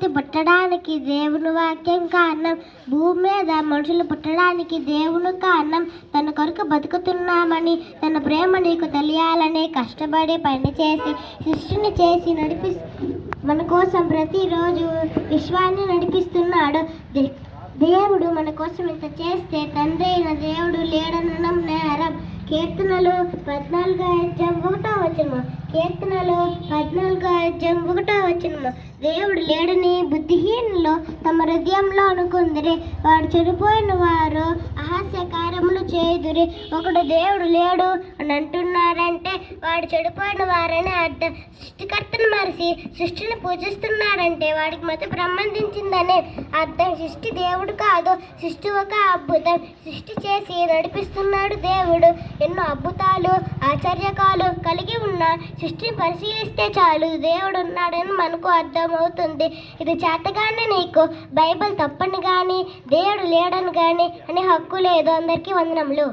పుట్టడానికి దేవుని వాక్యం కారణం. భూమి మీద మనుషులు పుట్టడానికి దేవుని కారణం. తన కొరకు బతుకుతున్నామని తన ప్రేమ నీకు తెలియాలని కష్టపడి పని చేసి సృష్టిని చేసి నడిపి మన కోసం ప్రతిరోజు విశ్వాన్ని నడిపిస్తున్నాడు. దే- దేవుడు మన కోసం ఇంత చేస్తే తండ్రి అయిన దేవుడు లేడనడం నేరం కీర్తనలు పద్నాలుగు ఒకటో వచ్చిన కీర్తనలు పద్నాలుగు రాజ్యం ఒకటో వచనము. దేవుడు లేడని బుద్ధిహీనులు తమ హృదయంలో అనుకుందిరి. వాడు చనిపోయిన వారు అహాస్య కార్యములు చేయుదురి. ఒకడు దేవుడు లేడు అని అంటున్నారంటే వాడు చెడిపోయిన వారని అర్థం సృష్టికర్తను మరిసి సృష్టిని పూజిస్తున్నాడంటే వాడికి మత సంబంధించిందని అర్థం. సృష్టి దేవుడు కాదు సృష్టి ఒక అద్భుతం. సృష్టి చేసి నడిపిస్తున్నాడు దేవుడు. ఎన్నో అద్భుతాలు ఆశ్చర్యకాలు కలిగి ఉన్న సృష్టిని పరిశీలిస్తే చాలు దేవుడు ఉన్నాడని మనకు అర్థమవుతుంది. ఇది చేతగానే నీకు బైబిల్ తప్పని కానీ దేవుడు లేడని కానీ అనే హక్కు లేదు. అందరికీ వందనములు.